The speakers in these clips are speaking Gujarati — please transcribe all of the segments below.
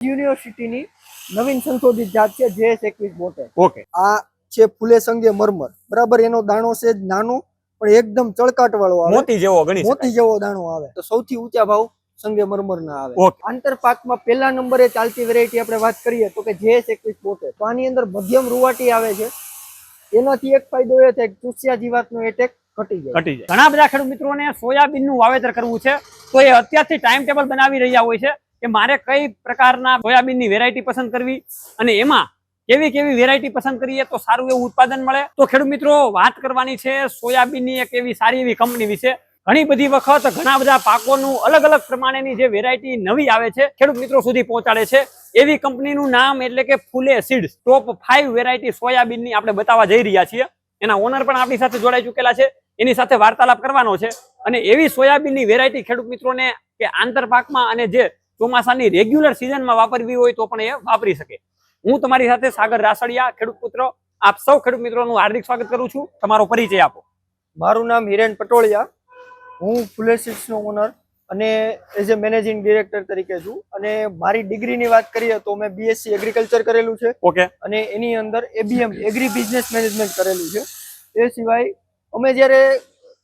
યુનિવર્સિટીની નવીન સંશોધિત જાત છે જેએસ એકવીસ બોતેર ઓકે. આ છે ફૂલે સંગે મરમર. બરાબર એનો દાણો છે નાનો પણ એકદમ ચળકાટ વાળો આવે. મોતી જેવો ગણી મોતી જેવો દાણો આવે. તો સૌથી ઊંચા ભાવ સંગે મરમર ના આવે. ઓકે. આંતર પાકમાં પહેલા નંબરે ચાલતી વેરાયટી આપણે વાત કરીએ તો કે જેએસ એકવીસ બોતેર તો આની અંદર મધ્યમ રૂવાટી આવે છે. એનાથી એક ફાયદો એ થાય કે ચૂસિયા જીવાતનો એટેક ઘટી જાય. ઘટી જાય. ઘણા બધા ખેડૂત મિત્રોને સોયાબીનનું વાવેતર કરવું છે તો એ અત્યારથી ટાઈમ ટેબલ બનાવી રહ્યા હોય છે. કે મારે કઈ પ્રકારના સોયાબીનની વેરાયટી પસંદ કરવી? અને એમાં કેવી કેવી વેરાયટી પસંદ કરીએ તો સારું એવું ઉત્પાદન મળે? તો ખેડૂત મિત્રો, વાત કરવાની છે સોયાબીનની એક એવી સારી એવી કંપની વિશે. ઘણી બધી વખત ઘણા બધા પાકોનું અલગ અલગ પ્રમાણેની જે વેરાયટી નવી આવે છે, ખેડૂત મિત્રો સુધી પહોંચાડે છે. એવી કંપનીનું નામ એટલે કે Phule seeds. Top five variety સોયાબીનની આપણે બતાવવા જઈ રહ્યા છીએ. એના ઓનર પણ આપણી સાથે જોડાઈ ચૂકેલા છે. એની સાથે વાર્તાલાપ કરવાનો છે. અને એવી સોયાબીનની વેરાયટી ખેડૂત મિત્રોને કે આંતર પાકમાં અને જે ચોમાસાની રેગ્યુલર સિઝનમાં વાપરવી હોય તો પણ એ વાપરી શકે. હું તમારી સાથે સાગર રાસડિયા ખેડૂત પુત્ર આપ સૌ ખેડૂત મિત્રોનું હાર્દિક સ્વાગત કરું છું. તમારો પરિચય આપો. મારું નામ હિરેન પટોળિયા. હું ફુલે સીડ્સનો ઓનર અને એઝ એ મેનેજિંગ ડિરેક્ટર તરીકે છું. અને મારી ડિગ્રીની વાત કરીએ તો મેં બીએસસી એગ્રીકલ્ચર કરેલું છે. ઓકે અને એની અંદર એબીએમ એગ્રી બિઝનેસ મેનેજમેન્ટ કરેલું છે. એ સિવાય અમે જ્યારે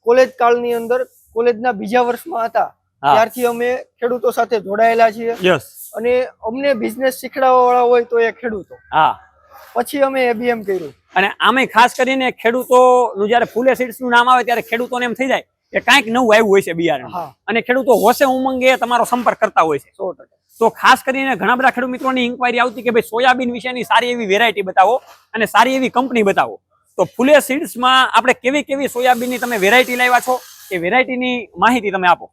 કોલેજ કાળની અંદર કોલેજના બીજા વર્ષમાં હતા. ત્યારથી અમે ખેડૂતો સાથે જોડાયેલા છીએ. યસ અને અમને બિઝનેસ શીખડાવવા વાળા હોય તો એ ખેડૂતો. હા. પછી અમે એબીએમ કર્યું. અને આમે ખાસ કરીને ખેડૂતોનું જ્યારે ફૂલે સીડ્સનું નામ આવે ત્યારે ખેડૂતોને એમ થઈ જાય કે કાંઈક નવું આવ્યું હોય છે બિયારણ. અને ખેડૂતો હોશે ઉમંગે તમારો સંપર્ક કરતા હોય છે. સો તો ખાસ કરીને ઘણા બધા ખેડૂત મિત્રોની ઇન્ક્વાયરી આવતી કે ભાઈ સોયાબીન વિશેની સારી એવી વેરાયટી બતાવો અને સારી એવી કંપની બતાવો. તો ફૂલે સીડ્સમાં આપણે કેવી કેવી સોયાબીનની તમે વેરાયટી લાવ્યા છો એ વેરાયટીની માહિતી તમે આપો.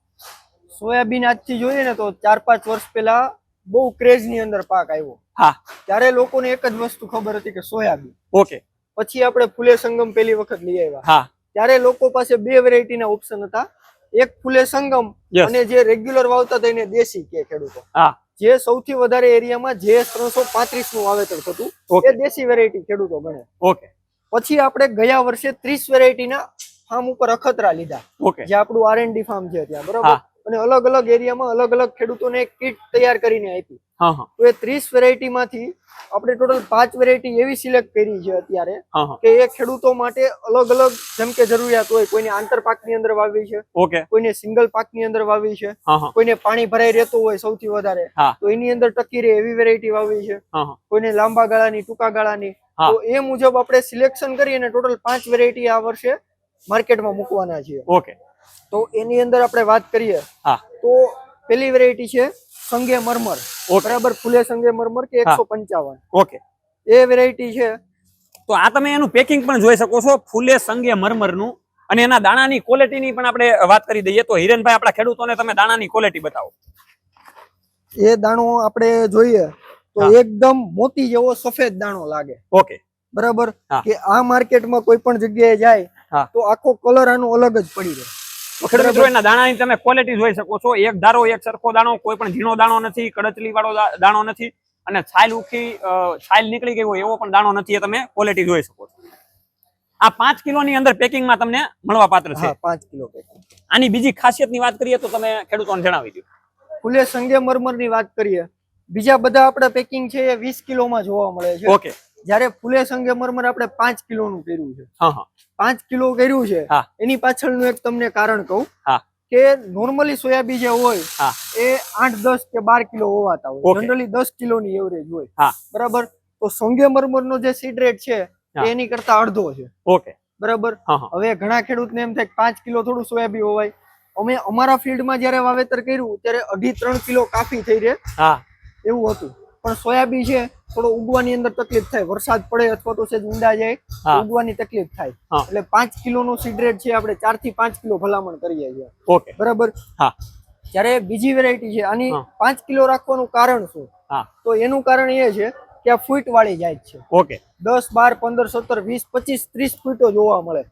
સોયાબીન આજથી જોઈએ ને તો ચાર પાંચ વર્ષ પહેલા બહુ ક્રેઝની અંદર પાક આવ્યો. હા. ત્યારે લોકોને એક જ વસ્તુ ખબર હતી કે સોયાબીન. ઓકે. પછી આપણે ફૂલે સંગમ પહેલી વખત લઈ આવ્યા. હા. ત્યારે લોકો પાસે બે વેરાયટી ના ઓપ્શન હતા. એક ફૂલે સંગમ અને જે રેગ્યુલર વાવતા હતા એને દેશી કે ખેડૂતો. હા. જે સૌથી વધારે એરિયામાં જે ત્રણસો પાંત્રીસનું વાવેતર થતું એ દેશી વેરાયટી ખેડૂતો ગણે ઓકે. પછી આપણે ગયા વર્ષે ત્રીસ વેરાયટીના ફાર્મ ઉપર અખતરા લીધા. જે આપણું આર એન્ડ ડી ફાર્મ છે ત્યાં બરોબર. અને અલગ અલગ એરિયામાં અલગ અલગ ખેડૂતોને એક કીટ તૈયાર કરીને આપી. તો એ ત્રીસ વેરાયટી માંથી આપણે ટોટલ પાંચ વેરાયટી એવી સિલેક્ટ કરી છે અત્યારે કે એ ખેડૂતો માટે અલગ અલગ જેમ કે જરૂરિયાત હોય કોઈને આંતર પાકની અંદર વાવી છે કોઈને સિંગલ પાકની અંદર વાવી છે કોઈને પાણી ભરાઈ રહેતું હોય સૌથી વધારે તો એની અંદર ટકી રહે એવી વેરાયટી વાવી છે. કોઈને લાંબા ગાળાની ટૂંકા ગાળાની તો એ મુજબ આપણે સિલેક્શન કરી અને ટોટલ પાંચ વેરાયટી આ વર્ષે માર્કેટમાં મૂકવાના છીએ. ઓકે. તો એની અંદર આપણે વાત કરીએ હા. તો પેલી વેરાયટી છે સંગે મરમર. બરાબર? ફૂલે સંગે મરમર કે એકસો પંચાવન. ઓકે. એ વેરાયટી છે. તો આ તમે એનું પેકિંગ પણ જોઈ શકો છો ફૂલે સંગે મરમરનું. અને એના દાણાની ક્વોલિટીની પણ આપણે વાત કરી દઈએ. તો હિરેનભાઈ આપણા ખેડૂતોને તમે દાણાની ક્વોલિટી બતાવો. એ દાણો આપણે જોઈએ તો એકદમ મોતી જેવો સફેદ દાણો લાગે. ઓકે. બરાબર? કે આ માર્કેટમાં કોઈ પણ જગ્યાએ જાય તો આખો કલર આનો અલગ જ પડી તો ખેડૂત મિત્રો એના દાણાની તમે ક્વોલિટી જોઈ શકો છો. એક ધારો એક સરખો દાણો કોઈ પણ ઝીણો દાણો નથી કડચલી વાળો દાણો નથી. અને છાલ ઉખી છાલ નીકળી ગઈ હોય એવો પણ દાણો નથી એ તમે ક્વોલિટી જોઈ શકો છો. આ પાંચ કિલોની અંદર પેકિંગમાં તમને મળવા પાત્ર છે. પાંચ કિલો આની બીજી ખાસિયતની વાત કરીએ તો તમે ખેડૂતોને જણાવી દો. ફૂલે સંગે મરમરની વાત કરીએ. બીજા બધા આપણા પેકિંગ છે એ વીસ કિલોમાં જોવા મળે છે. ઓકે જ્યારે ફૂલે સંગે મરમર આપણે પાંચ કિલોનું કર્યું છે. પાંચ કિલો કર્યું છે. એની પાછળનું એક તમને કારણ કહું કે નોર્મલી સોયાબી જે હોય એ આઠ દસ કે બાર કિલો હોવાતા હોય. જનરલી દસ કિલોની એવરેજ હોય. બરાબર? તો સંગે મરમરનો જે સીડ રેટ છે એની કરતા અડધો છે. ઓકે. બરાબર? હવે ઘણા ખેડૂતને એમ થાય કે પાંચ કિલો થોડું સોયાબી હોવાય. અમે અમારા ફિલ્ડમાં જયારે વાવેતર કર્યું ત્યારે અઢી ત્રણ કિલો કાફી થઈ રહે. એવું હતું. પણ સોયાબીન છે થોડો ઉગવાની અંદર તકલીફ થાય. વરસાદ પડે અથવા તો સેજ ઊંડા જાય ઉગવાની તકલીફ થાય. એટલે પાંચ કિલોનો સીડ રેટ છે આપણે ચારથી પાંચ કિલો ભલામણ કરીએ છીએ. ઓકે. બરાબર? હા. જ્યારે બીજી વેરાયટી છે આની પાંચ કિલો રાખવાનું કારણ શું? તો એનું કારણ એ છે કે આ ફૂટ વાળી જાય છે. ઓકે. દસ બાર પંદર સત્તર વીસ પચીસ ત્રીસ ફૂટો જોવા મળે.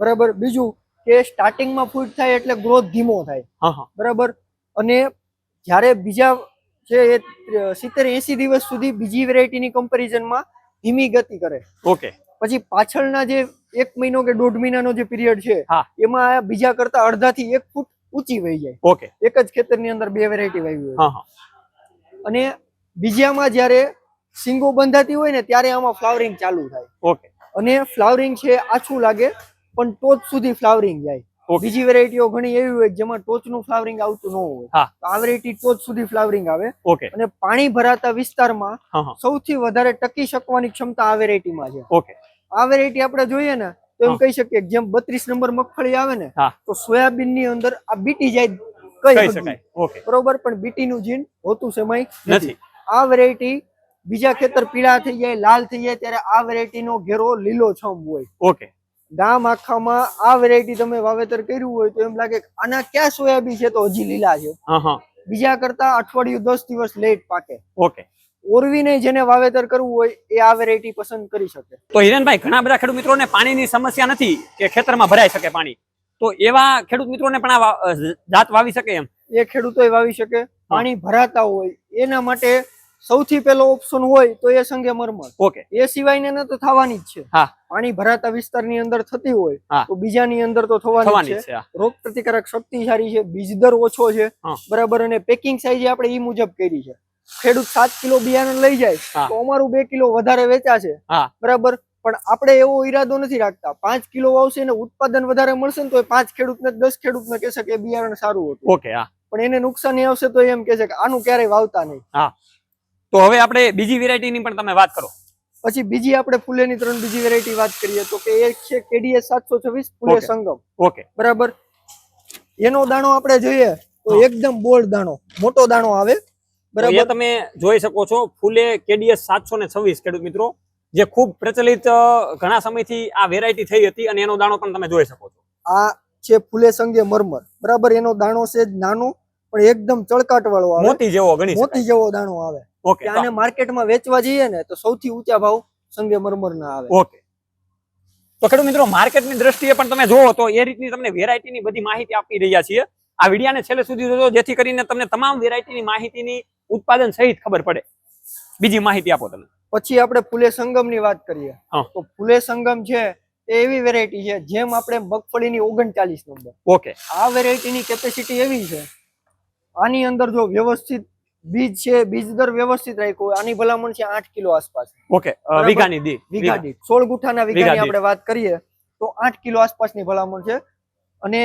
બરાબર? બીજું કે સ્ટાર્ટિંગમાં ફૂટ થાય એટલે ગ્રોથ ધીમો થાય. બરાબર? અને જ્યારે બીજા છે એ સિત્તેર એસી દિવસ સુધી બીજી વેરાયટીની કમ્પેરિઝનમાં ધીમી ગતિ કરે. ઓકે. પછી પાછળના જે એક મહિનો કે દોઢ મહિનાનો જે પીરિયડ છે એમાં બીજા કરતા અડધાથી એક ફૂટ ઊંચી વહી જાય. ઓકે. એક જ ખેતરની અંદર બે વેરાયટી વાવી હોય. અને બીજામાં જ્યારે સિંગો બંધાતી હોય ને ત્યારે આમાં ફ્લાવરિંગ ચાલુ થાય. ઓકે. અને ફ્લાવરિંગ છે આછું લાગે પણ ટોચ સુધી ફ્લાવરિંગ જાય. બીજી વેરાયટીઓ ઘણી એવી હોય જેમાં ટોચનું ફ્લાવરિંગ આવતું ન હોય. આ વેરાયટી ટોચ સુધી ફ્લાવરિંગ આવે. ઓકે અને પાણી ભરાતા વિસ્તારમાં સૌથી વધારે ટકી શકવાની ક્ષમતા આ વેરાયટીમાં છે. ઓકે આ વેરાયટી આપણે જોઈએ ને તો એમ કહી શકીએ જેમ બત્રીસ નંબર મગફળી આવે ને તો સોયાબીનની અંદર આ બીટી જાય કહી શકાય. બરોબર પણ બીટી નું જીન હોતું સમય નથી. નથી. આ વેરાયટી બીજા ખેતર પીળા થઈ જાય લાલ થઈ જાય ત્યારે આ વેરાયટી નો ઘેરો લીલો છમ હોય. ઓકે ગામ આખામાં આ વેરાયટી તમે વાવેતર કર્યું હોય તો એમ લાગે આના ક્યાં સોયાબી છે તો હજી લીલા છે. હા હા બીજા કરતા અઠવાડિયું દસ દિવસ લેટ પાકે. ઓકે. ઓરવીને જેને વાવેતર કરવું હોય એ આ વેરાયટી પસંદ કરી શકે. તો હિરેનભાઈ ઘણા બધા ખેડૂત મિત્રોને પાણીની સમસ્યા નથી કે ખેતરમાં ભરાઈ શકે પાણી. તો એવા ખેડૂત મિત્રોને પણ આ જાત વાવી શકે એમ? એ ખેડૂતોએ વાવી શકે. પાણી ભરાતા હોય એના માટે સૌથી પહેલો ઓપ્શન હોય તો એ સંગે મરમર ઓકે. એ સિવાય ને તો થવાની જ છે. હા. પાણી ભરાતા વિસ્તારની અંદર થતી હોય. તો બીજાની અંદર તો થવાની છે. છે. રોગ પ્રતિકારક શક્તિશાળી છે બીજ દર ઓછો છે. બરાબર અને પેકિંગ સાઈઝ આપણે ઈ મુજબ કરી છે. ખેડૂત સાત કિલો બિયારણ લઈ જાય તો અમારું બે કિલો વધારે વેચાશે. બરાબર પણ આપણે એવો ઈરાદો નથી રાખતા. પાંચ કિલો વાવશે ને ઉત્પાદન વધારે મળશે ને તો પાંચ પાંચ ખેડૂતને દસ ખેડૂતને કહેશે કે બિયારણ સારું હતું. ઓકે હા. પણ એને નુકસાની આવશે તો એમ કહેશે કે આનું ક્યારેય વાવતા નહીં. તો હવે આપણે બીજી વેરાયટીની પણ તમે વાત કરો. પછી બીજી આપણે ફૂલેની ત્રણ બીજી વેરાયટી વાત કરીએ તો કે એક છે કેડીએસ સાતસો છવ્વીસ ફૂલે સંગમ. ઓકે. બરાબર? એનો દાણો આપણે જોઈએ તો એકદમ બોલ્ડ દાણો મોટો દાણો આવે. બરાબર? તમે જોઈ શકો છો ફૂલે કેડીએસ સાતસો ને છવ્વીસ ખેડૂત મિત્રો જે ખૂબ પ્રચલિત ઘણા સમયથી આ વેરાયટી થઈ હતી અને એનો દાણો પણ તમે જોઈ શકો છો. આ છે ફૂલે સંગે મરમર. બરાબર? એનો દાણો છે નાનો પણ એકદમ ચળકાટ વાળો આવે. મોતી જેવો ગણી મોતી જેવો દાણો આવે. ઓકે આને માર્કેટમાં વેચવા જઈએ ને તો સૌથી ઊંચા ભાવ સંગે મરમર ના આવે. ઓકે. તો ખેડૂત મિત્રો માર્કેટની દ્રષ્ટિએ પણ તમે જોવો તો એ રીતની તમને વેરાયટીની બધી માહિતી આપી રહ્યા છીએ. આ વિડિયાને છેલ્લે સુધી જોજો જેથી કરીને તમને તમામ વેરાયટીની માહિતીની ઉત્પાદન સહિત ખબર પડે. બીજી માહિતી આપો તમે. પછી આપણે ફૂલે સંગમની વાત કરીએ. તો ફૂલે સંગમ છે એ એવી વેરાયટી છે જેમ આપણે મગફળીની ઓગણચાલીસ નંબર. ઓકે. આ વેરાયટીની કેપેસિટી એવી છે આની અંદર જો વ્યવસ્થિત બીજ છે બીજ દર વ્યવસ્થિત રાખ્યો આની ભલામણ છે આઠ કિલો આસપાસ. ઓકે વીઘાની દી વીઘા દીઠ. સોળ ગુઠાના વીઘાની આપણે વાત કરીએ તો આઠ કિલો આસપાસની ભલામણ છે. અને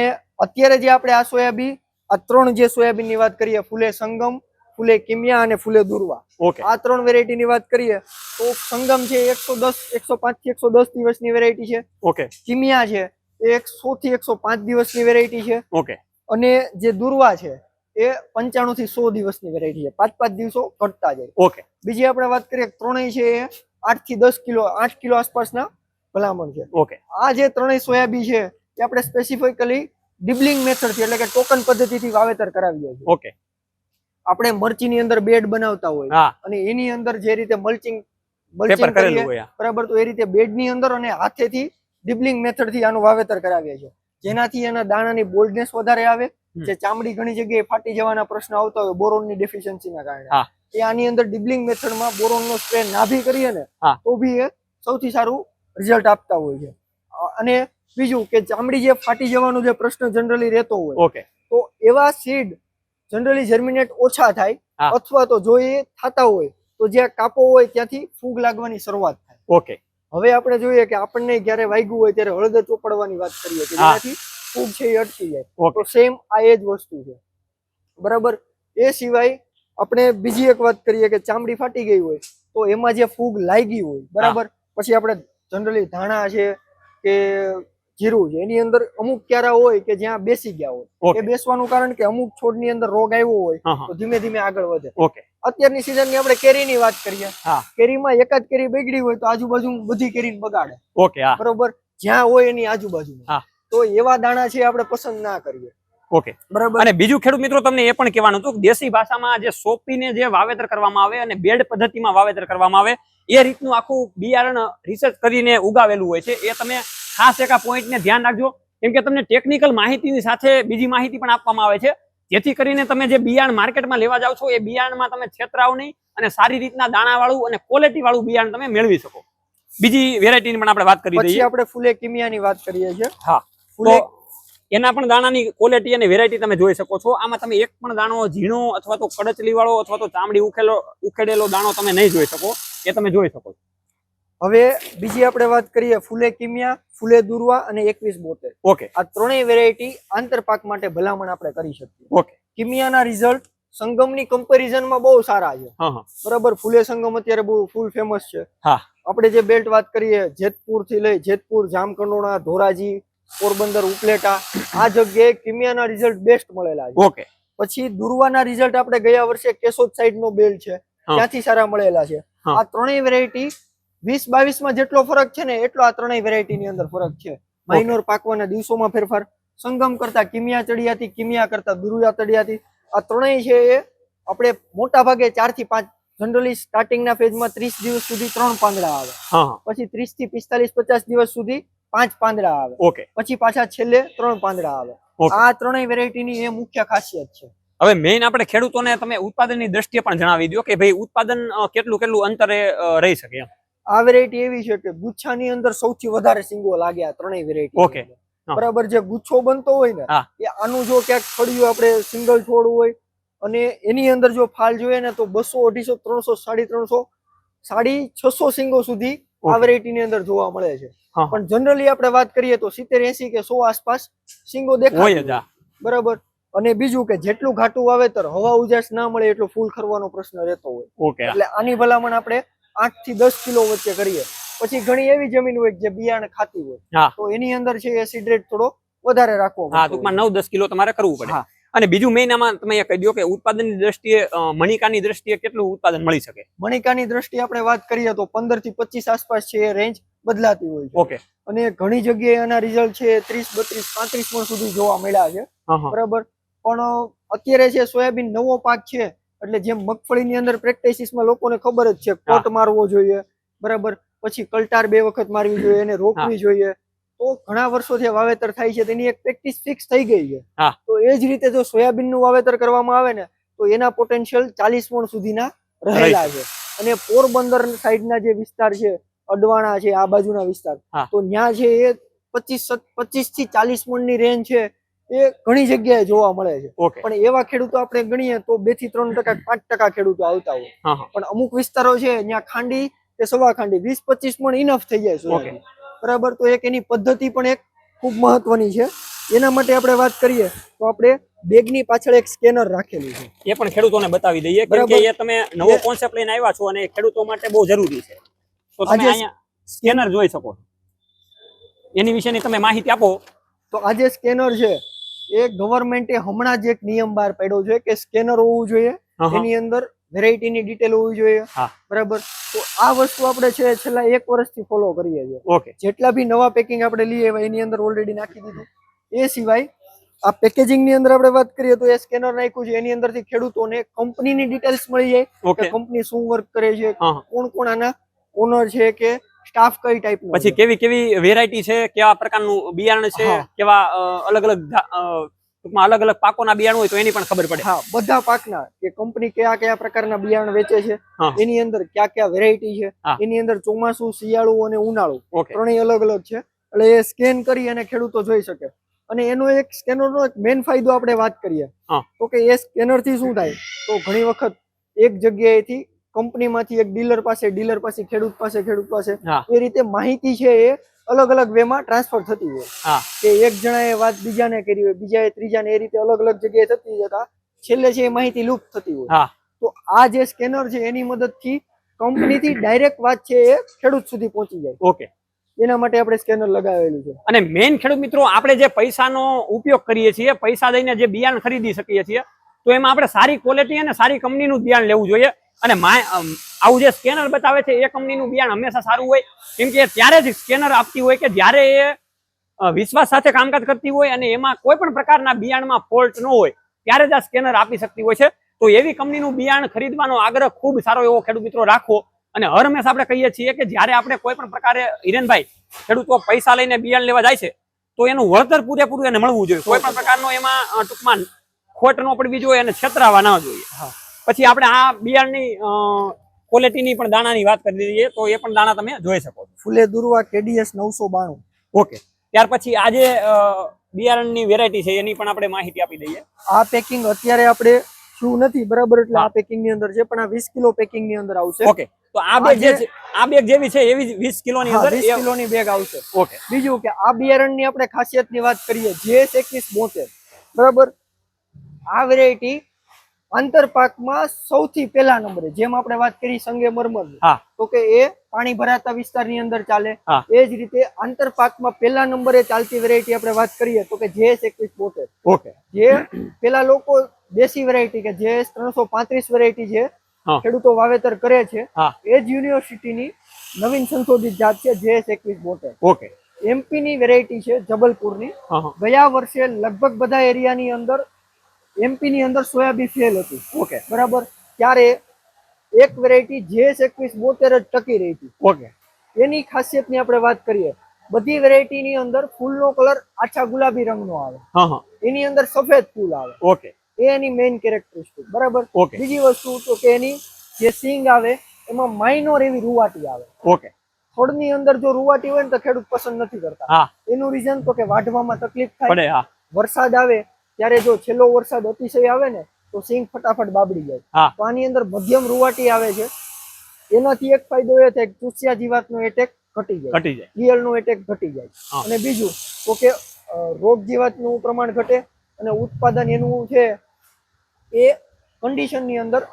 અત્યારે જે આપણે આ સોયાબીન આ ત્રણ જે સોયાબીનની વાત કરીએ ફૂલે સંગમ ફૂલે કિમિયા અને ફૂલે દુર્વા. આ ત્રણ વેરાયટી ની વાત કરીએ તો સંગમ છે એકસો દસ એકસો પાંચથી એકસો દસ દિવસની વેરાયટી છે. ઓકે. કિમિયા છે એ એકસો થી એકસો પાંચ દિવસની વેરાયટી છે. ઓકે. અને જે દુર્વા છે એ પંચાણું થી સો દિવસની વેરાયટી છે. પાંચ પાંચ દિવસો ઘટતા જાય. ઓકે બીજી આપણે વાત કરીએ ત્રણેય છે આઠથી દસ કિલો આઠ કિલો આસપાસના ભલામણ છે. ઓકે આ જે ત્રણેય સોયાબી છે એ આપણે સ્પેસિફિકલી ડિબલિંગ મેથડથી એટલે કે ટોકન પદ્ધતિથી વાવેતર કરાવીએ છીએ. ઓકે આપણે મરચીની અંદર બેડ બનાવતા હોય અને એની અંદર જે રીતે મલ્ચિંગ બરાબર તો એ રીતે બેડની અંદર અને હાથેથી ડિબલિંગ મેથડથી આનું વાવેતર કરાવીએ છીએ. જેનાથી એના દાણાની બોલ્ડનેસ વધારે આવે જે ચામડી ઘણી જગ્યાએ ફાટી જવાના પ્રશ્ન આવતા હોય બોરોનની ડેફિશિયન્સીના કારણે. એ આની અંદર ડિબલિંગ મેથડમાં બોરોનનો સ્પ્રે નાભી કરીએ ને તો બી એ સૌથી સારું રિઝલ્ટ આપતા હોય છે. અને બીજું કે ચામડી જે ફાટી જવાનો જે પ્રશ્ન જનરલી રહેતો હોય ઓકે. તો એવા સીડ જનરલી જર્મિનેટ ઓછા થાય અથવા તો જો એ થતા હોય તો જ્યાં કાપો હોય ત્યાંથી ફૂગ લાગવાની શરૂઆત થાય. ઓકે. હવે આપણે જોઈએ કે આપણને જ્યારે વાગ્યું હોય ત્યારે હળદર ચોપડવાની વાત કરીએ કે જેનાથી ફૂગ છે એ અટકી જાય. તો સેમ આ એ જ વસ્તુ છે. બરાબર? એ સિવાય આપણે બીજી એક વાત કરીએ કે ચામડી ફાટી ગઈ હોય તો એમાં જે ફૂગ લાગી હોય બરાબર? પછી આપણે જનરલી ધાણા છે કે જીરું છે એની અંદર અમુક ક્યારા હોય કે જ્યાં બેસી ગયા હોય. એ બેસવાનું કારણ કે અમુક છોડની અંદર રોગ આવ્યો હોય તો ધીમે ધીમે આગળ વધે. ઓકે. અત્યારની સિઝનની આપણે કેરીની વાત કરીએ. હા. કેરીમાં એક જ કેરી બગડી હોય તો આજુબાજુ બધી કેરીને બગાડે. ઓકે હા. બરોબર? જ્યાં હોય એની આજુબાજુ હા. તો એવા દાણા છે આપણે પસંદ ના કરીએ. ઓકે. બરાબર? અને બીજું ખેડૂત મિત્રો તમને એ પણ કહેવાનું હતું કે દેશી ભાષામાં જે સોપીને જે વાવેતર કરવામાં આવે અને બેડ પદ્ધતિમાં વાવેતર કરવામાં આવે એ રીતનું આખું બિયારણ રિસર્ચ કરીને ઉગાવેલું હોય છે. એ તમે ખાસ એકા પોઈન્ટને ધ્યાન રાખજો. કેમ કે તમને ટેકનિકલ માહિતીની સાથે બીજી માહિતી પણ આપવામાં આવે છે. જેથી કરીને તમે જે બિયાણ માર્કેટમાં લેવા જાઓ છો એ બિયાણમાં તમે છેતરાવ નહીં અને સારી રીતના દાણાવાળું અને ક્વોલિટીવાળું વાળું બિયારણ તમે મેળવી શકો. બીજી વેરાયટીની પણ આપણે વાત કરી દઈએ. આપણે ફૂલે કિમિયાની વાત કરીએ છીએ. હા. ફૂલે એના પણ દાણાની ક્વોલિટી અને વેરાયટી તમે જોઈ શકો છો. આમાં તમે એક પણ દાણો ઝીણો અથવા તો કડચલીવાળો અથવા તો ચામડી ઉખેલો ઉખેડેલો દાણો તમે નહીં જોઈ શકો. એ તમે જોઈ શકો છો. હવે બીજી આપણે વાત કરીએ ફૂલે કિમિયા ફૂલે દુર્વા અને એકવીસ બોતેર. ઓકે. આ ત્રણેય વેરાયટી આંતરપાક માટે ભલામણ આપણે કરી શકીએ. ઓકે. કિમિયાના રિઝલ્ટ સંગમની કમ્પેરિઝનમાં બહુ સારા છે. બરાબર ફૂલે સંગમ અત્યારે બહુ ફૂલ ફેમસ છે. હા. આપણે જે બેલ્ટ વાત કરીએ જેતપુરથી લઈ જેતપુર જામકંડોળા ધોરાજી પોરબંદર ઉપલેટા આ જગ્યાએ કિમિયાના રિઝલ્ટ બેસ્ટ મળેલા છે. ઓકે. પછી દુર્વાના રિઝલ્ટ આપણે ગયા વર્ષે કેશોદ સાઈડ નો બેલ્ટ છે. ત્યાંથી સારા મળેલા છે. આ ત્રણેય વેરાયટી વીસ બાવીસમાં જેટલો ફરક છે ને એટલો આ ત્રણેય વેરાયટી ની અંદર ફરક છે. માઇનોર પાકવાના દિવસોમાં ફેરફાર સંગમ કરતા કિમિયા ચડિયાતી કિમિયા કરતા દુરુયા ચડિયાતી આ ત્રણેય છે એ આપણે મોટા ભાગે ચારથી પાંચ જનરલી સ્ટાર્ટિંગના ફેઝમાં ત્રીસ દિવસ સુધી ત્રણ પાંદડા આવે. પછી ત્રીસથી પિસ્તાલીસ પચાસ દિવસ સુધી પાંચ પાંદડા આવે. ઓકે પછી પાછા છેલ્લે ત્રણ પાંદડા આવે. આ ત્રણેય વેરાયટીની એ મુખ્ય ખાસિયત છે. હવે મેઇન આપણે ખેડૂતોને તમે ઉત્પાદનની દ્રષ્ટિએ પણ જણાવી દો કે ભાઈ ઉત્પાદન કેટલું કેટલું અંતરે રહી શકે એમ. આ વેરાયટી એવી છે કે ગુચ્છાની અંદર સૌથી વધારે સિંગો લાગ્યા ત્રણેય વેરાયટી ઓકે બરાબર જે ગુચ્છો બનતો હોય ને એ આનું જો ક્યાંક ફળિયું આપણે સિંગલ છોડ હોય અને એની અંદર જો ફાલ જોઈએ ને તો બસો અઢીસો ત્રણસો સાડી ત્રણસો સાડી છસો સિંગો સુધી આ Okay. વેરાયટી ની અંદર જોવા મળે છે. પણ જનરલી આપણે વાત કરીએ તો સિત્તેર એસી કે સો આસપાસ સિંગો દેખાય બરાબર. અને બીજું કે જેટલું ઘાટું વાવેતર હવા ઉજાસ ના મળે એટલું ફૂલ ખરવાનો પ્રશ્ન રહેતો હોય. એટલે આની ભલામણ આપણે આઠથી દસ કિલો વચ્ચે કરીએ. પછી ઘણી એવી જમીન હોય જે બિયારણ ખાતી હોય. તો એની અંદર છે એસિડ રેટ થોડો વધારે રાખવો હા ટૂંકમાં નવ દસ કિલો તમારે કરવું પડે. અને બીજું મહિનામાં તમે કહી દો કે ઉત્પાદનની દ્રષ્ટિએ મણિકાની દ્રષ્ટિએ કેટલું ઉત્પાદન મળી શકે? મણિકાની દ્રષ્ટિએ આપણે વાત કરીએ તો પંદરથી પચીસ આસપાસ છે રેન્જ બદલાતી હોય છે. ઓકે. અને ઘણી જગ્યાએ એના રિઝલ્ટ છે ત્રીસ બત્રીસ પાંત્રીસ પણ સુધી જોવા મળ્યા છે. બરાબર? પણ અત્યારે છે સોયાબીન નવો પાક છે એટલે જેમ મગફળીની અંદર પ્રેક્ટિસિસમાં લોકોને ખબર જ છે કોટ મારવો જોઈએ બરાબર? પછી કલટાર બે વખત મારવી જોઈએ એને રોકવી જોઈએ. તો ઘણા વર્ષોથી વાવેતર થાય છે તેની એક પ્રેક્ટિસ ફિક્સ થઈ ગઈ છે. તો એ જ રીતે જો સોયાબીનનું વાવેતર કરવામાં આવે ને તો એના પોટેન્શિયલ ચાલીસ મણ સુધીના રહેલા છે. અને પોરબંદર સાઈડના જે વિસ્તાર છે અડવાણા છે આ બાજુના વિસ્તાર તો ત્યાં છે એ પચીસ પચીસથી ચાલીસ મણની રેન્જ છે. એ ઘણી જગ્યાએ જોવા મળે છે. પણ એવા ખેડૂતો આપણે ગણીએ તો બેથી ત્રણ ટકા પાંચ ટકા ખેડૂતો આવતા હોય. પણ અમુક વિસ્તારો છે ત્યાં ખાંડી કે સવા ખાંડી વીસ પચીસ પણ ઇનફ થઈ જાય બરાબર? તો એક એની પદ્ધતિ પણ એક ખૂબ મહત્વની છે. એના માટે આપણે વાત કરીએ તો આપણે બેગની પાછળ એક સ્કેનર રાખેલું છે. એ પણ ખેડૂતોને બતાવી દઈએ કેમ કે. એ તમે નવો કોન્સેપ્ટ લઈને આવ્યા છો અને ખેડૂતો માટે બહુ જરૂરી છે. તો તમે અહીંયા સ્કેનર જોઈ શકો એની વિશેની તમે માહિતી આપો. તો આ જે સ્કેનર છે. એ ગવર્મેન્ટે હમણાં જ એક નિયમ બહાર પાડ્યો છે કે સ્કેનર હોવું જોઈએ. એની અંદર વેરાયટીની ડિટેલ હોવી જોઈએ. બરાબર? તો આ વસ્તુ આપણે છે છેલ્લા એક વર્ષથી ફોલો કરીએ છીએ. ઓકે જેટલા બી નવા પેકિંગ આપણે લઈએ એની અંદર ઓલરેડી નાખી દીધું. એ સિવાય આ પેકેજિંગની અંદર આપણે વાત કરીએ તો એ સ્કેનર નાખ્યું છે એની અંદરથી ખેડૂતોને કંપનીની ડિટેલ્સ મળી જાય કે કંપની શું વર્ક કરે છે. કોણ કોણ આના ઓનર છે કે સ્ટાફ કઈ ટાઈપ પછી કેવી કેવી વેરાયટી છે? કેવા પ્રકારનું બિયારણ છે? કેવા અલગ અલગ ટૂંકમાં અલગ અલગ પાકોના બિયારણ હોય તો એની પણ ખબર પડે. હા બધા પાકના કે કંપની કયા કયા પ્રકારના બિયારણ વેચે છે એની અંદર કયા કયા વેરાયટી છે એની અંદર ચોમાસું શિયાળુ અને ઉનાળુ ત્રણેય અલગ અલગ છે. એટલે એ સ્કેન કરી અને ખેડૂતો જોઈ શકે. અને એનો એક સ્કેનરનો એક મેઇન ફાયદો આપણે વાત કરીએ. તો કે એ સ્કેનરથી શું થાય? તો ઘણી વખત એક જગ્યાએથી કંપનીમાંથી એક ડીલર પાસે ડીલર પાસે ખેડૂત પાસે ખેડૂત પાસે. એ રીતે માહિતી છે એ અલગ અલગ વેમાં ટ્રાન્સફર થતી હોય. કે એક જણાએ વાત બીજાને કરી હોય બીજાએ ત્રીજાને એ રીતે અલગ અલગ જગ્યાએ થતી જતા છેલ્લે છે એ માહિતી લુપ્ત થતી હોય. તો આ જે સ્કેનર છે એની મદદથી કંપનીથી ડાયરેક્ટ વાત છે એ ખેડૂત સુધી પહોંચી જાય. ઓકે. એના માટે આપણે સ્કેનર લગાવેલું છે. અને મેઇન ખેડૂત મિત્રો આપણે જે પૈસાનો ઉપયોગ કરીએ છીએ પૈસા દઈને જે બિયારણ ખરીદી શકીએ છીએ તો એમાં આપણે સારી ક્વોલિટી અને સારી કંપનીનું બિયાણ લેવું જોઈએ. અને આવું જે સ્કેનર બતાવે છે, એ કંપનીનું બિયાણ હંમેશા સારું હોય. કેમ કે ત્યારે જ સ્કેનર આપતી હોય કે જ્યારે એ વિશ્વાસ સાથે કામકાજ કરતી હોય અને એમાં કોઈ પણ પ્રકારના બિયાણમાં ફોલ્ટ ન હોય, ત્યારે જ આ સ્કેનર આપી શકતી હોય છે. તો એવી કંપનીનું બિયાણ ખરીદવાનો આગ્રહ ખૂબ સારો એવો ખેડૂત મિત્રો રાખવો અને હર હંમેશા આપણે કહીએ છીએ કે જ્યારે આપણે કોઈ પણ પ્રકારે, હિરેનભાઈ, ખેડૂતો પૈસા લઈને બિયાણ લેવા જાય છે, તો એનું વળતર પૂરેપૂરું એને મળવું જોઈએ. કોઈ પણ પ્રકારનો એમાં ટૂંકમાં ખોટ ન પડવી જોઈએ અને છેતરાવા ના જોઈએ. પછી આપણે આ બિયારણની ક્વોલિટીની પણ દાણાની વાત કરી દઈએ તો એ પણ દાણા તમે જોઈ શકો છો. ફૂલે દુર્વા કેડીએસ નવસો બાણું. ઓકે. ત્યાર પછી આજે બિયારણની વેરાયટી છે એની પણ આપણે માહિતી આપી દઈએ. આ પેકિંગ અત્યારે આપણે શું નથી બરાબર? એટલે આ પેકિંગની અંદર છે પણ આ વીસ કિલો પેકિંગની અંદર આવશે. ઓકે. તો આ બેગ જે છે આ બેગ જેવી છે એવી વીસ 20 કિલોની અંદર 20 કિલોની બેગ આવશે. ઓકે. બીજું કે આ બિયારણની આપણે ખાસિયતની વાત કરીએ જે એકવીસ બોતેર. બરાબર? આ વેરાયટી આંતરપાકમાં સૌથી પહેલા નંબરે. જેમ આપણે વાત કરી સંગે મરમર તો કે એ પાણી ભરાતા વિસ્તારની અંદર ચાલે. એ જ રીતે આંતરપાકમાં પહેલા નંબરે ચાલતી વેરાયટી આપણે વાત કરીએ તો કે જેએસ એકવીસ બોતેર. ઓકે. જે પેલા લોકો દેશી વેરાયટી કે જેએસ ત્રણસો પાંત્રીસ વેરાયટી છે ખેડૂતો વાવેતર કરે છે એ જ યુનિવર્સિટીની નવીન સંશોધિત જાત છે જેએસ એકવીસ બોતેર. ઓકે. એમપી ની વેરાયટી છે જબલપુરની. ગયા વર્ષે લગભગ બધા એરિયાની અંદર એમપી ની અંદર સોયાબીન ફેલ હતી. ઓકે બરાબર? ત્યારે એક વેરાયટી જેએસ એકવીસ બોતેર જ ટકી રહી હતી. ઓકે એની ખાસિયતની આપણે વાત કરીએ બધી વેરાયટીની અંદર ફૂલનો કલર આછા ગુલાબી રંગનો આવે. હા હા. એની અંદર સફેદ ફૂલ આવે. ઓકે એ એની મેઇન કેરેક્ટરિસ્ટિક બરાબર? ઓકે બીજી વસ્તુ તો કે એની જે સિંગ આવે એમાં માઇનોર એવી રૂવાટી આવે. ઓકે છોડની અંદર જો રૂવાટી હોય ને તો ખેડૂત પસંદ નથી કરતા. એનું રીઝન તો કે વાઢવામાં તકલીફ થાય. વરસાદ આવે ત્યારે જો છેલ્લો વરસાદ અતિશય આવે ને તો સિંગ ફટાફટ બાબડી જાય. તો આની અંદર મધ્યમ રૂવાટી આવે છે. એનાથી એક ફાયદો એ થાય કે ચૂસિયા જીવાતનો એટેક ઘટી જાય. ઘટી જાય. ઈયળનો એટેક ઘટી જાય. અને બીજું તો કે રોગ જીવાતનું પ્રમાણ ઘટે અને ઉત્પાદન એનું છે એ કન્ડિશનની અંદર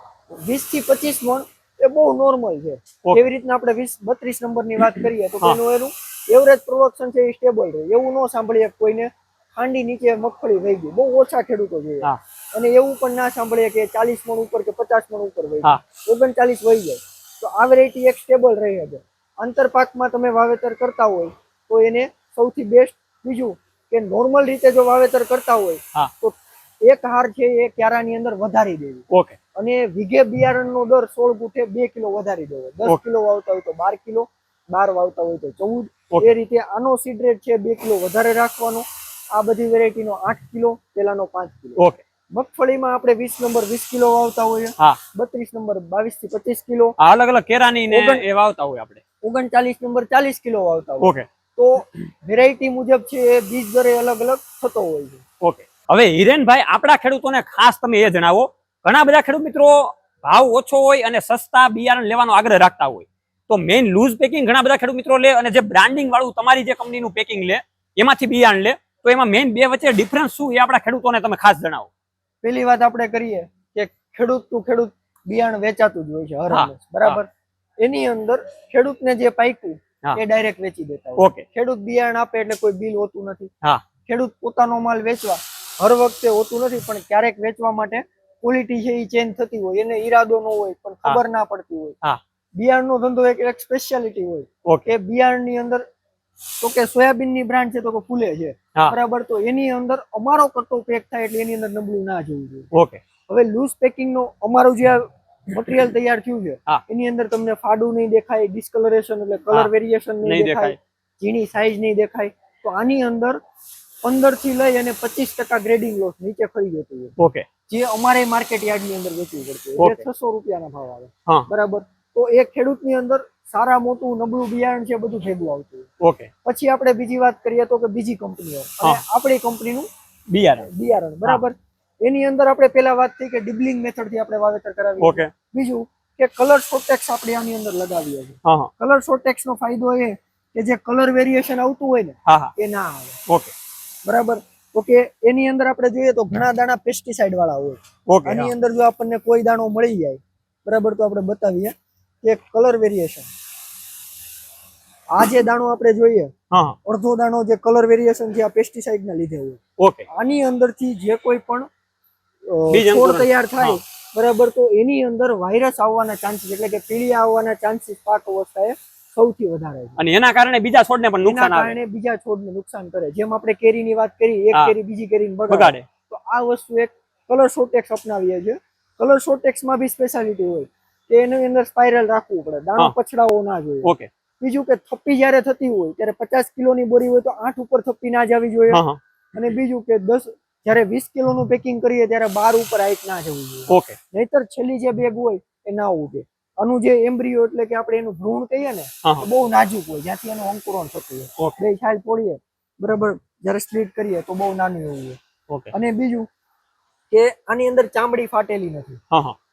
વીસથી પચીસ મણ એ બહુ નોર્મલ છે. એવી રીતના આપણે વીસ બત્રીસ નંબરની વાત કરીએ તો. એનું એનું એવરેજ પ્રોડક્શન છે એ સ્ટેબલ રહે. એવું ન સાંભળીએ કોઈને ખાંડી નીચે મગફળી વહી ગઈ. બહુ ઓછા ખેડૂતો જોઈએ. અને એવું પણ ના સાંભળીએ કે ચાલીસ મણ ઉપર કે પચાસ મણ ઉપર વહી જાય ઓગણચાલીસ વહી જાય તો આ વેરાયટી એક સ્ટેબલ રહી છે. આંતરપાકમાં તમે વાવેતર કરતા હોય તો એને સૌથી બેસ્ટ બીજું કે નોર્મલ રીતે જો વાવેતર કરતા હોય તો એક હાર છે એ ક્યારાની અંદર વધારી દેવી. ઓકે. અને વીઘે બિયારણનો દર સોળ ગુઠે બે કિલો વધારી દેવો. દસ કિલો વાવતા હોય તો બાર કિલો બાર વાવતા હોય તો ચૌદ. એ રીતે આનો સીડ રેટ છે બે કિલો વધારે રાખવાનો. આ બધી વેરાયટીનો આઠ કિલો પેલાનો પાંચ કિલો. ઓકે મગફળીમાં આપણે વીસ નંબર વીસ કિલો વાવતા હોઈએ. હા. બત્રીસ નંબર બાવીસથી પચીસ કિલો. આ અલગ અલગ કેરાની ને એ વાવતા હોય આપણે. ઓગણચાલીસ નંબર ચાલીસ કિલો વાવતા હોય ઓકે તો વેરાયટી મુજબ છે એ બીજ દરે અલગ અલગ થતો હોય છે. ઓકે હવે હિરેનભાઈ આપણા ખેડૂતોને ખાસ તમે એ જણાવો. ઘણા બધા ખેડૂત મિત્રો ભાવ ઓછો હોય અને સસ્તા બિયારણ લેવાનો આગ્રહ રાખતા હોય. તો મેઇન લૂઝ પેકિંગ ઘણા બધા ખેડૂત મિત્રો લે અને જે બ્રાન્ડિંગ વાળું તમારી જે કંપનીનું પેકિંગ લે એમાંથી બિયારણ લે. તો એમાં મેઇન બે વચ્ચે ડિફરન્સ શું એ આપણા ખેડૂતોને તમે ખાસ જણાવો. પેલી વાત આપણે કરીએ કે ખેડૂત ટુ ખેડૂત બિયારણ વેચાતું જ હોય છે બરાબર? એની અંદર ખેડૂતને જે પાક્યું એ ડાયરેક્ટ વેચી દેતા ઓકે. ખેડૂત બિયારણ આપે એટલે કોઈ બિલ હોતું નથી. ખેડૂત પોતાનો માલ વેચવા હર વખતે હોતું નથી પણ ક્યારેક વેચવા માટે ક્વોલિટી છે એ ચેન્જ થતી હોય. એને ઈરાદો ન હોય પણ ખબર ના પડતી હોય. બિયારણ બિયારણનો ધંધો એક એક સ્પેશિયાલિટી હોય. કે બિયારણની અંદર તો કે સોયાબીનની બ્રાન્ડ છે તો કે ફૂલે છે. બરાબર તો એની અંદર અમારો કટ્ટો પેક થાય એટલે એની અંદર નબળું ના જવું જોઈએ. ઓકે. હવે લૂઝ પેકિંગ નો અમારું જે મટીરિયલ તૈયાર થયું છે એની અંદર તમને ફાડું નહીં દેખાય ડિસ્કલરેશન એટલે કલર. વેરિએશન નહીં દેખાય. ઝીણી સાઈઝ નહીં દેખાય. તો આની અંદર પંદરથી લઈ અને પચીસ ટકા ગ્રેડિંગ લોસ નીચે ખરી જતું હોય. ઓકે. જે અમારે માર્કેટ યાર્ડની અંદર વેચવું પડતું હોય. છસો રૂપિયાના ભાવ આવે. બરાબર. તો એ ખેડૂતની અંદર સારા મોટું નબળું બિયારણ છે બધું ભેગું આવતું ઓકે. પછી આપણે બીજી વાત કરીએ તો કે બીજી કંપનીઓ. આપણી કંપનીનું બિયારણ. બિયારણ બરાબર? એની અંદર આપણે પેલા વાત થઈ કે ડિબલિંગ મેથડથી આપણે વાવેતર કરાવી ઓકે. બીજું કે કલર શોર્ટેક્સ આપણે આની અંદર લગાવીએ છીએ. કલર શોર્ટેક્સ નો ફાયદો એ કે જે કલર વેરિએશન આવતું હોય ને એ ના આવે. ઓકે. બરાબર? તો કે એની અંદર આપણે જોઈએ તો ઘણા દાણા પેસ્ટિસાઇડ વાળા હોય. એની અંદર જો આપણને કોઈ દાણો મળી જાય બરાબર તો આપણે બતાવીએ. કે કલર વેરિએશન આ જે દાણો આપણે જોઈએ અડધો દાણો જે કલર વેરિએશન છે આ પેસ્ટિસાઇડ ના લીધે હોય. ઓકે આની અંદરથી જે કોઈ પણ છોડ તૈયાર થાય બરાબર તો એની અંદર વાયરસ આવવાના ચાન્સીસ એટલે કે પીળિયા આવવાના ચાન્સીસ પાક અવસ્થાએ સૌથી વધારે છે. અને એના કારણે બીજા છોડને પણ નુકસાન આવે. કારણે બીજા છોડને નુકસાન કરે. જેમ આપણે કેરીની વાત કરી એક કેરી બીજી કેરીને બગાડે બગાડે. તો આ વસ્તુ એક કલર શોટેક્સ અપનાવીએ છીએ. કલર શોટેક્સમાં બી સ્પેશિયાલિટી હોય. કે એની અંદર સ્પાઇરલ રાખવું પડે. દાણો પછડાવો ના જોઈએ. ઓકે. બીજું કે થપ્પી જયારે થતી હોય ત્યારે પચાસ કિલોની બોરી હોય તો આઠ ઉપર થપ્પી ના જવી જોઈએ. અને બીજું કે દસ જયારે વીસ કિલોનું પેકિંગ કરીએ ત્યારે બાર ઉપર હાઈટ ના જવું જોઈએ. ઓકે. નહીતર છેલ્લી જે બેગ હોય એ ના ઉગે આનું જે એમ્બ્રિયો એટલે કે આપણે એનું ભ્રૂણ કહીએ ને બહુ નાજુક હોય. જ્યાંથી એનું અંકુરણ થતું હોય. બે છાલ પોડીએ બરાબર જયારે સ્પ્લિટ કરીએ તો બહુ નાનું એવું હોય અને બીજું કે આની અંદર ચામડી ફાટેલી નથી.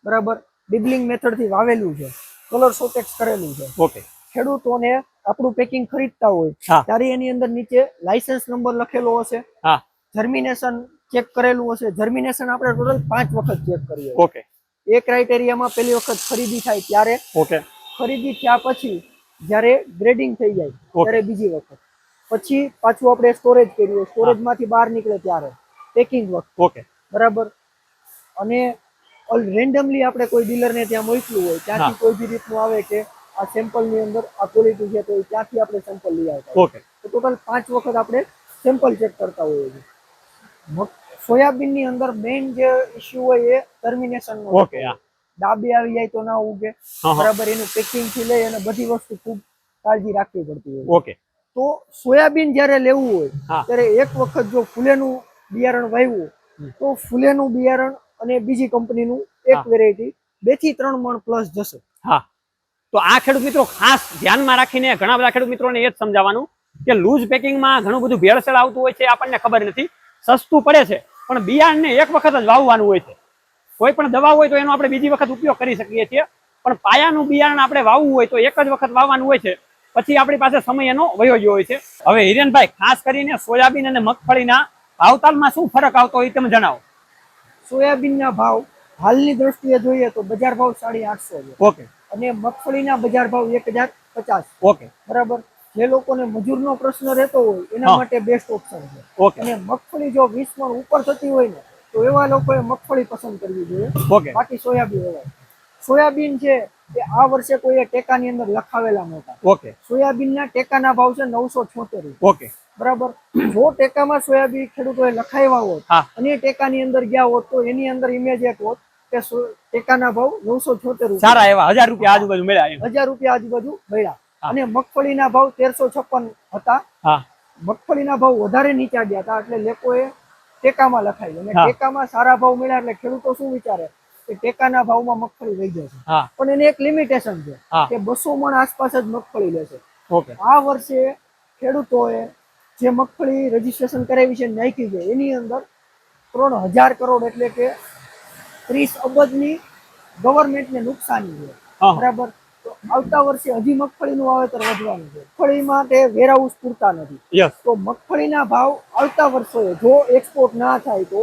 બરાબર? ડિબલિંગ મેથડથી વાવેલું છે. કલર સોટેક્સ કરેલું છે. ઓકે ખેડૂતોને આપણું પેકિંગ ખરીદતા હોય ત્યારે એની અંદર નીચે લાયસન્સ નંબર લખેલો હશે. હા. જર્મિનેશન ચેક કરેલું હશે. જર્મિનેશન આપણે ટોટલ પાંચ વખત ચેક કરીએ. ઓકે એ ક્રાઇટેરિયામાં પહેલી વખત ખરીદી થાય ત્યારે ઓકે ખરીદી થયા પછી જ્યારે ગ્રેડિંગ થઈ જાય ત્યારે બીજી વખત. પછી પાછું આપણે સ્ટોરેજ કર્યું સ્ટોરેજમાંથી બહાર નીકળે ત્યારે પેકિંગ વખત. ઓકે બરાબર? અને રેન્ડમલી આપણે કોઈ ડીલરને ત્યાં મોકલું હોય ત્યાંથી કોઈ બી રીતનું આવે કે આ સેમ્પલની અંદર આ ક્વોલિટી છે તો ત્યાંથી આપણે સેમ્પલ લઈ આવતા ઓકે તો ટોટલ પાંચ વખત આપણે સેમ્પલ ચેક કરતા હોઈએ છીએ. સોયાબીનની અંદર મેઇન જે ઇસ્યુ હોય એ ટર્મિનેશન નો ઓકે ડાબી આવી જાય તો ના ઉગે. બરાબર એનું પેકિંગથી લઈ અને બધી વસ્તુ ખૂબ કાળજી રાખવી પડતી હોય. ઓકે તો સોયાબીન જ્યારે લેવું હોય ત્યારે એક વખત જો ફૂલેનું બિયારણ વાવ્યું તો ફૂલેનું બિયારણ અને બીજી કંપનીનું એક વેરાયટી બેથી ત્રણ મણ પ્લસ જશે. હા. તો આ ખેડૂત મિત્રો ખાસ ધ્યાનમાં રાખીને ઘણા બધા ખેડૂત મિત્રોને એ જ સમજાવવાનું કે લૂઝ પેકિંગમાં ઘણું બધું ભેળસેળ આવતું હોય છે આપણને ખબર નથી. સસ્તું પડે છે પણ બિયારણને એક વખત જ વાવવાનું હોય છે. કોઈ પણ દવા હોય તો એનો આપણે બીજી વખત ઉપયોગ કરી શકીએ છીએ પણ પાયાનું બિયારણ આપણે વાવવું હોય તો એક જ વખત વાવવાનું હોય છે. પછી આપણી પાસે સમય એનો વયો ગયો હોય છે. હવે હિરેનભાઈ ખાસ કરીને સોયાબીન અને મગફળીના ભાવતાલમાં શું ફરક આવતો હોય તમે જણાવો. સોયાબીનના ભાવ હાલની દ્રષ્ટિએ જોઈએ તો બજાર ભાવ સાડી આઠસો છે. ઓકે. અને મગફળીના બજાર ભાવ એક હજાર પચાસ. ઓકે. બરાબર? જે લોકોને મજૂરનો પ્રશ્ન રહેતો હોય એના માટે બેસ્ટ ઓપ્શન છે. ઓકે. અને મગફળી જો વીસ મણ ઉપર થતી હોય ને તો એવા લોકોએ મગફળી પસંદ કરવી જોઈએ. ઓકે. બાકી સોયાબીન હોય. સોયાબીન છે એ આ વર્ષે કોઈએ ટેકાની અંદર લખાવેલા નહોતા. ઓકે. સોયાબીનના ટેકાના ભાવ છે નવસો છોતેર ઓકે. બરાબર? જો ટેકામાં સોયાબીન ખેડૂતોએ લખાવ્યા હોત અને ટેકાની અંદર ગયા હોત તો એની અંદર ઇમેજ એક હોત કે ટેકાના ભાવ નવસો છોતેર સારા એવા હજાર રૂપિયા આજુબાજુ મળ્યા હજાર રૂપિયા આજુબાજુ મળ્યા. અને મગફળીના ભાવ તેરસો છપ્પન હતા. મગફળીના ભાવ વધારે નીચા ગયા હતા એટલે લોકોએ ટેકામાં લખાયું અને ટેકામાં સારા ભાવ મળ્યા એટલે ખેડૂતો શું વિચારે? કે ટેકાના ભાવમાં મગફળી લઈ જશે. પણ એને એક લિમિટેશન છે કે બસો મણ આસપાસ જ મગફળી લેશે. આ વર્ષે ખેડૂતોએ જે મગફળી રજીસ્ટ્રેશન કરાવી છે નાખી છે એની અંદર ત્રણ હજાર કરોડ એટલે કે ત્રીસ અબજની ગવર્મેન્ટને નુકસાની છે. બરાબર? તો આવતા વર્ષે હજી મગફળીનું વાવેતર વધવાનું છે. મગફળી માટે વેરહાઉસ પૂરતા નથી. તો મગફળીના ભાવ આવતા વર્ષે જો એક્સપોર્ટ ના થાય તો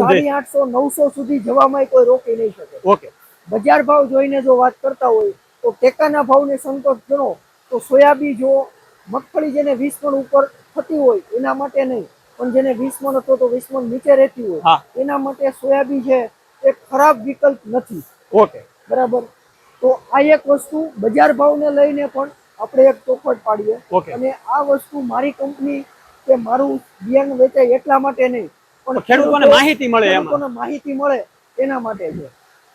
સાડી આઠસો નવસો સુધી જવામાં કોઈ રોકી નહીં શકે. ઓકે બજાર ભાવ જોઈને જો વાત કરતા હોય તો ટેકાના ભાવને સંતોષ ગણો. તો સોયાબીન જો મગફળી જેને વીસ પણ ઉપર થતી હોય એના માટે નહીં. પણ જેને વીસ મણ હતો તો વીસ મણ નીચે રહેતી હોય. એના માટે સોયાબીન છે એ ખરાબ વિકલ્પ નથી. ઓકે. બરાબર? તો આ એક વસ્તુ બજાર ભાવને લઈને પણ આપણે એક ચોખવટ પાડીએ. અને આ વસ્તુ મારી કંપની કે મારું બિયારણ વેચાય એટલા માટે નહીં. પણ ખેડૂતોને માહિતી મળે ખેડૂતોને માહિતી મળે એના માટે છે.